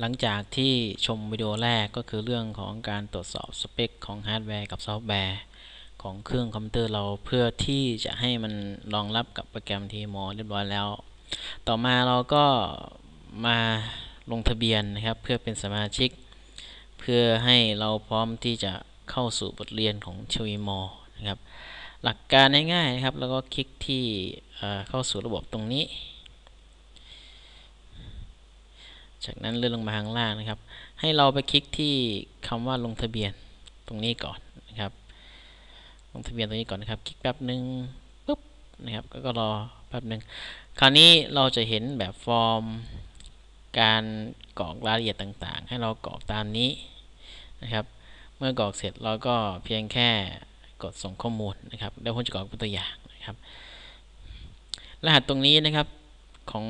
หลังจากที่ชมวิดีโอแรกก็คือเรื่องของการตรวจสอบสเปคของฮาร์ดแวร์กับซอฟต์แวร์ของเครื่องคอมพิวเตอร์เราเพื่อที่จะให้มันรองรับกับโปรแกรมทีมอเรียบร้อยแล้ว ต่อมาเราก็มาลงทะเบียนนะครับ เพื่อเป็นสมาชิก เพื่อให้เราพร้อมที่จะเข้าสู่บทเรียนของทีวีมอนะครับ หลักการง่ายๆนะครับ แล้วก็คลิกที่เข้าสู่ระบบตรงนี้ จากนั้นเลื่อนลงมาข้างล่างนะครับ ให้เราไปคลิกที่คำว่าลงทะเบียนตรงนี้ก่อนนะครับ ลงทะเบียนตรงนี้ก่อนนะครับ คลิกแป๊บหนึ่งปุ๊บนะครับก็รอแป๊บหนึ่งคราวนี้เราจะเห็นแบบฟอร์มการกรอกรายละเอียดต่างๆ ให้เรากรอกตามนี้นะครับ เมื่อกรอกเสร็จเราก็เพียงแค่กดส่งข้อมูลนะครับเดี๋ยวผมจะกรอกเป็นตัวอย่างนะครับ รหัสตรงนี้นะครับของ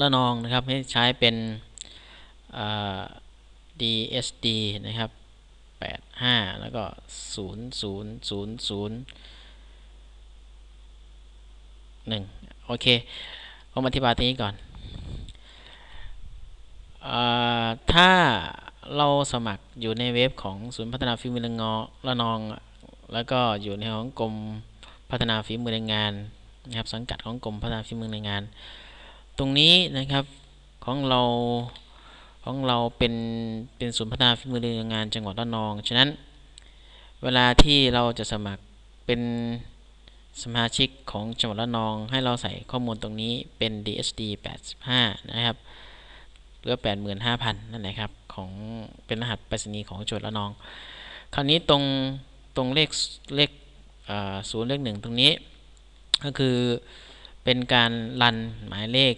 ละนองนะครับ ให้ใช้เป็น DSD นะครับ 85 แล้วก็ 0000 1โอเค ผมอธิบายทีนี้ก่อนถ้าเราสมัครอยู่ในเว็บของศูนย์พัฒนาฝีมือแรงงานละนอง แล้วก็อยู่ในของกรมพัฒนาฝีมือแรงงานนะครับ สังกัดของกรมพัฒนาฝีมือแรงงาน ตรงนี้นะครับของเราของเราเป็นเป็นศูนย์พัฒนาฝีมือแรงงานจังหวัดระนอง ฉะนั้นเวลาที่เราจะสมัครเป็นสมาชิกของจังหวัดระนอง ให้เราใส่ข้อมูลตรงนี้เป็น DSD 85 นะครับหรือ85,000 นั่นแหละครับของเป็นรหัสไปรษณีย์ของจังหวัดระนอง คราวนี้ตรงตรงเลขเลขศูนย์เลขหนึ่งตรงนี้ ก็คือ เป็นการรันหมายเลข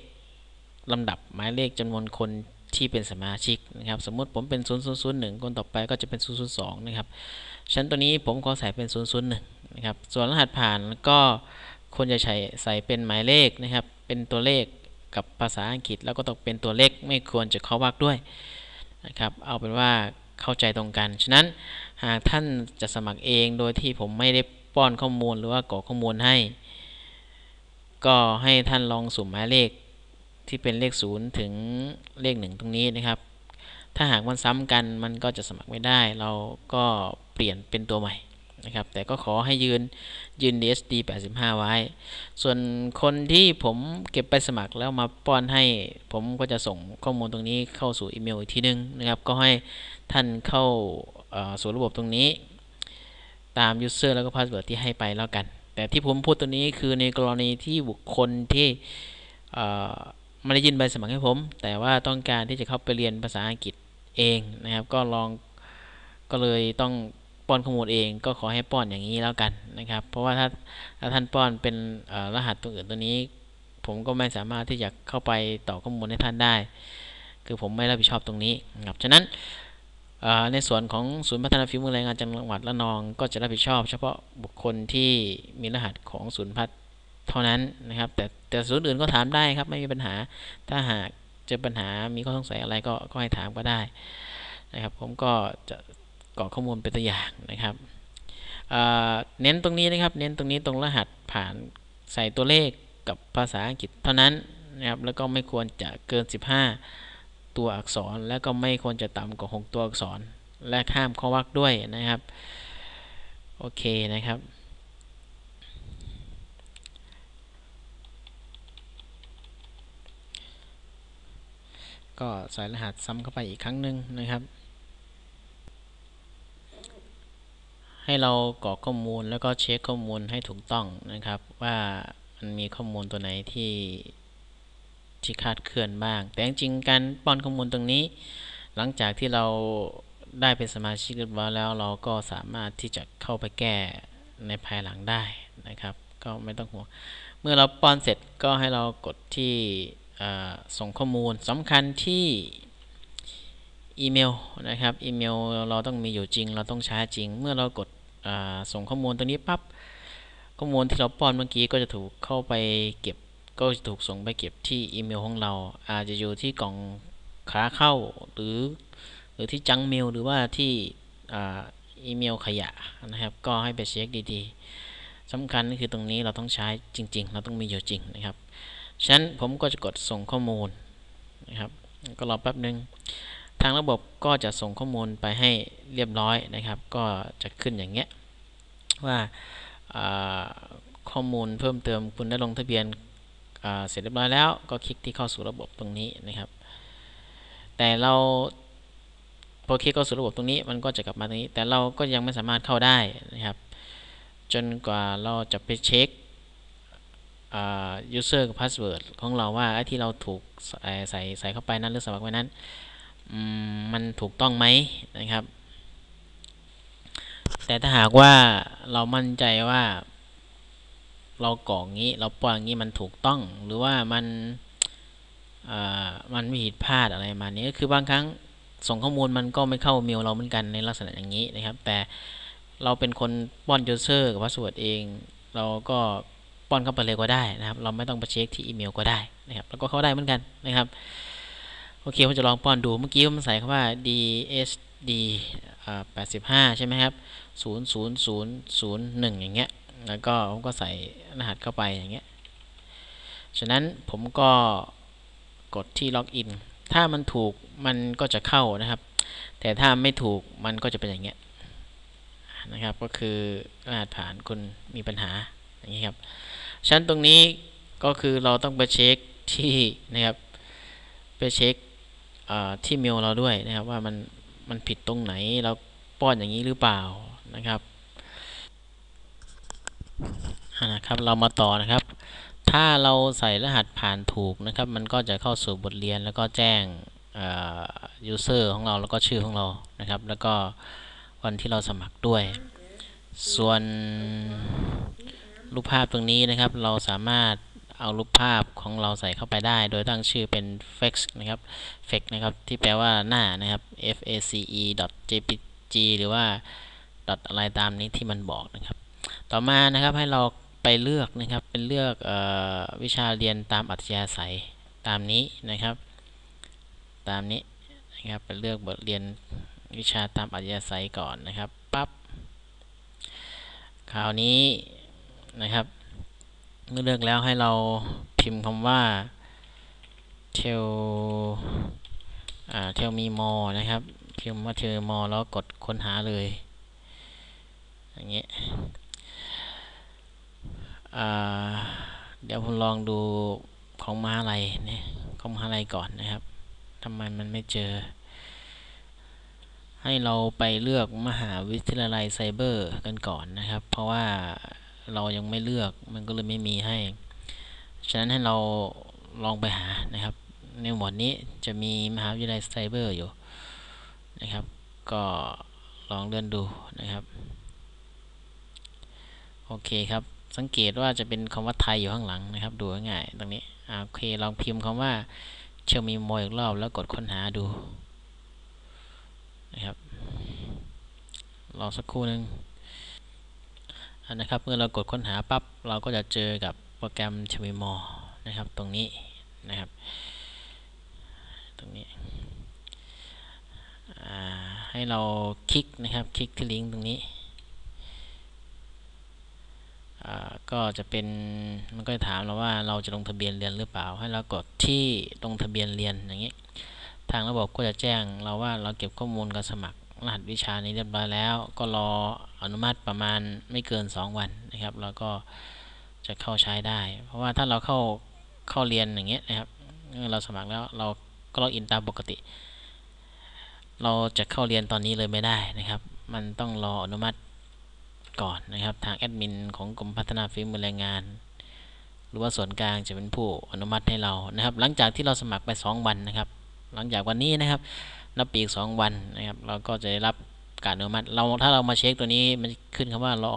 ลำดับหมายเลขจำนวนคนที่เป็นสมาชิกนะครับ สมมติผมเป็น 0001 คนต่อไปก็จะเป็น 002 นะครับชั้นตัวนี้ผมขอใส่เป็น 001 นะครับ ส่วนรหัสผ่านก็ควรจะใช้ใส่เป็นหมายเลขนะครับ เป็นตัวเลขกับภาษาอังกฤษแล้วก็ต้องเป็นตัวเลขไม่ควรจะเข้าวักด้วยนะครับ เอาเป็นว่าเข้าใจตรงกัน ฉะนั้นหากท่านจะสมัครเองโดยที่ผมไม่ได้ป้อนข้อมูลหรือว่ากรอกข้อมูลให้ ก็ให้ท่านลองสุ่มหมายเลขที่เป็นเลขศูนย์ถึงเลขหนึ่งตรงนี้นะครับ ถ้าหากมันซ้ำกันมันก็จะสมัครไม่ได้ เราก็เปลี่ยนเป็นตัวใหม่นะครับ แต่ก็ขอให้ยืนยืน DSD 85 ไว้ ส่วนคนที่ผมเก็บไปสมัครแล้วมาป้อนให้ ผมก็จะส่งข้อมูลตรงนี้เข้าสู่อีเมลอีกทีนึงนะครับ ก็ให้ท่านเข้าสู่ระบบตรงนี้ ตาม user แล้วก็ password ที่ให้ไปแล้วกัน แต่ที่ผมพูดตัวนี้คือในกรณีที่บุคคลที่ไม่ได้ยินใบสมัครให้ผม แต่ว่าต้องการที่จะเข้าไปเรียนภาษาอังกฤษเองนะครับ ก็ลองก็เลยต้องป้อนข้อมูลเองก็ขอให้ป้อนอย่างนี้แล้วกันนะครับ เพราะว่าถ้าถ้าท่านป้อนเป็นรหัสตัวอื่นตัวนี้ ผมก็ไม่สามารถที่จะเข้าไปต่อข้อมูลให้ท่านได้ คือผมไม่รับผิดชอบตรงนี้นะครับฉะนั้น ในส่วนของศูนย์พัฒนาฝีมือแรงงานจังหวัดละนอง ก็จะรับผิดชอบ เฉพาะบุคคลที่มีรหัสของศูนย์พัฒเท่านั้นนะครับ แต่แต่ศูนย์อื่นก็ถามได้ครับไม่มีปัญหา ถ้าหากเจอปัญหามีข้อสงสัยอะไรก็ก็ให้ถามก็ได้นะครับ ผมก็จะกรอกข้อมูลเป็นตัวอย่างนะครับเน้นตรงนี้นะครับ เน้นตรงนี้ตรงรหัสผ่านใส่ตัวเลขกับภาษาอังกฤษเท่านั้นนะครับแล้วก็ไม่ควรจะเกิน 15 ตัวอักษร และก็ไม่ควรจะต่ำกว่า 6 ตัวอักษร และข้ามข้อวักด้วยนะครับ โอเคนะครับ ก็ใส่รหัสซ้ำเข้าไปอีกครั้งหนึ่งนะครับ ให้เรากรอกข้อมูลแล้วก็เช็คข้อมูลให้ถูกต้องนะครับ ว่ามันมีข้อมูลตัวไหนที่ ที่คาดเคลื่อนบ้าง แต่จริงๆการป้อนข้อมูลตรงนี้ หลังจากที่เราได้เป็นสมาชิกเรียบร้อยแล้ว เราก็สามารถที่จะเข้าไปแก้ในภายหลังได้นะครับ ก็ไม่ต้องห่วงเมื่อเราป้อนเสร็จก็ให้เรากดที่ส่งข้อมูลสำคัญที่อีเมลนะครับอีเมลเราต้องมีอยู่จริง เราต้องใช้จริง เมื่อเรากดส่งข้อมูลตรงนี้ปับ๊บข้อมูลที่เราป้อนเมื่อกี้ก็จะถูกเข้าไปเก็บ ก็จะถูกส่งไปเก็บที่อีเมลของเรา อาจจะอยู่ที่กล่องขาเข้าหรือ หรือที่จังเมลหรือว่าที่อีเมลขยะนะครับ ก็ให้ไปเช็คดีๆสำคัญก็คือตรงนี้เราต้องใช้จริง ๆ เราต้องมีอยู่จริงนะครับฉะนั้นผมก็จะกดส่งข้อมูลนะครับ ก็รอแป๊บนึงทางระบบก็จะส่งข้อมูลไปให้เรียบร้อยนะครับ ก็จะขึ้นอย่างเงี้ยว่าข้อมูลเพิ่มเติมคุณได้ลงทะเบียน เสร็จเรียบร้อยแล้วก็คลิกที่เข้าสู่ระบบตรงนี้นะครับ แต่เราพอคลิกเข้าสู่ระบบตรงนี้มันก็จะกลับมาตรงนี้ แต่เราก็ยังไม่สามารถเข้าได้นะครับ จนกว่าเราจะไปเช็ค user กับ password ของเราว่าไอ้ที่เราถูกใส่ใส่เข้าไปนั้นหรือสมัครไว้นั้นมันถูกต้องไหมนะครับ แต่ถ้าหากว่าเรามั่นใจว่า เรากรอกงี้ เราป้อนงี้มันถูกต้อง หรือว่ามันมันไม่ผิดพลาดอะไรมานี้ก็คือบางครั้งส่งข้อมูลมันก็ไม่เข้าเมลเราเหมือนกันในลักษณะอย่างนี้นะครับ แต่เราเป็นคนป้อน user กับ password เอง เราก็ป้อนเข้าไปเลยก็ได้นะครับ เราไม่ต้องไปเช็คที่อีเมลก็ได้นะครับ แล้วก็เข้าได้เหมือนกันนะครับ โอเคผมจะลองป้อนดู เมื่อกี้ผมใส่คำว่า dsd 85 ใช่ไหมครับ 00001 อย่างเงี้ย แล้วก็ผมก็ใส่รหัสเข้าไปอย่างเงี้ย ฉะนั้นผมก็กดที่ล็อกอิน ถ้ามันถูกมันก็จะเข้านะครับ แต่ถ้าไม่ถูกมันก็จะเป็นอย่างเงี้ยนะครับ ก็คือรหัสผ่านคุณมีปัญหาอย่างนี้ครับชั้นตรงนี้ก็คือเราต้องไปเช็คที่นะครับไปเช็คที่เมลเราด้วยนะครับว่ามันมันผิดตรงไหนเราป้อนอย่างนี้หรือเปล่านะครับ นะครับ เรามาต่อนะครับ ถ้าเราใส่รหัสผ่านถูกนะครับ มันก็จะเข้าสู่บทเรียนแล้วก็แจ้ง user ของเราแล้วก็ชื่อของเรานะครับ แล้วก็วันที่เราสมัครด้วย ส่วนรูปภาพตรงนี้นะครับ เราสามารถเอารูปภาพของเราใส่เข้าไปได้ โดยตั้งชื่อเป็น flex นะครับ flex นะครับ ที่แปลว่าหน้านะครับ f a c e jpg หรือว่า dot อะไรตามนี้ที่มันบอกนะครับ ต่อมานะครับให้เรา ไปเลือกนะครับ เป็นเลือกอวิชาเรียนตามอัธยาศัยตามนี้นะครับ ตามนี้นะครับไปเลือกบทเรียนวิชาตามอัธยาศัยก่อนนะครับปั๊บคราวนี้นะครับเมื่อเลือกแล้วให้เราพิมพ์คำว่า tell อ่า tell me more นะครับพิมพ์ว่า tell more แล้วกดค้นหาเลยอย่างเงี้ย เดี๋ยวผมลองดูของมหาลัยเนี่ยของมหาลัยก่อนนะครับทำไมมันไม่เจอ ให้เราไปเลือกมหาวิทยาลัยไซเบอร์กันก่อนนะครับ เพราะว่าเรายังไม่เลือกมันก็เลยไม่มีให้ ฉะนั้นให้เราลองไปหานะครับ ในหมวดนี้จะมีมหาวิทยาลัยไซเบอร์อยู่นะครับ ก็ลองเลื่อนดูนะครับ โอเคครับ สังเกตว่าจะเป็นคำว่าไทยอยู่ข้างหลังนะครับ ดูง่ายตรงนี้โอเคลองพิมพ์คำว่าเชื่อมีโมอีกรอบแล้วกดค้นหาดูนะครับรอสักครู่หนึ่งนะครับเมื่อเรากดค้นหาปั๊บเราก็จะเจอกับโปรแกรมเชมิมอนะครับ ตรงนี้นะครับ ตรงนี้ให้เราคลิกนะครับ คลิกที่ลิงก์ตรงนี้ ก็จะเป็นมันก็จะถามเราว่าเราจะลงทะเบียนเรียนหรือเปล่า ให้เรากดที่ลงทะเบียนเรียนอย่างนี้ ทางระบบก็จะแจ้งเราว่าเราเก็บข้อมูลการสมัครรหัสวิชานี้เรียบร้อยแล้ว ก็รออนุมัติประมาณไม่เกิน 2 วันนะครับแล้วก็จะเข้าใช้ได้ เพราะว่าถ้าเราเข้าเข้าเรียนอย่างเงี้ยนะครับเราสมัครแล้วเราก็ล็อกอินตามปกติ เราจะเข้าเรียนตอนนี้เลยไม่ได้นะครับ มันต้องรออนุมัติ ก่อนนะครับ ทางแอดมินของกรมพัฒนาฝีมือแรงงาน หรือว่าส่วนกลางจะเป็นผู้อนุมัติให้เรานะครับ หลังจากที่เราสมัครไป 2 วันนะครับ หลังจากวันนี้นะครับ นับปีอีกสองวันนะครับ เราก็จะได้รับการอนุมัติเราถ้าเรามาเช็คตัวนี้มันขึ้นคำว่าเรา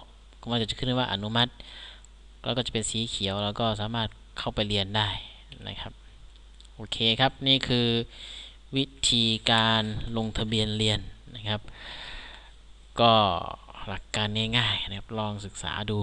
มันจะขึ้นว่าอนุมัติ แล้วก็จะเป็นสีเขียวแล้วก็สามารถเข้าไปเรียนได้นะครับโอเคครับนี่คือวิธีการลงทะเบียนเรียนนะครับ ก็ หลักการง่ายๆนะครับลองศึกษาดู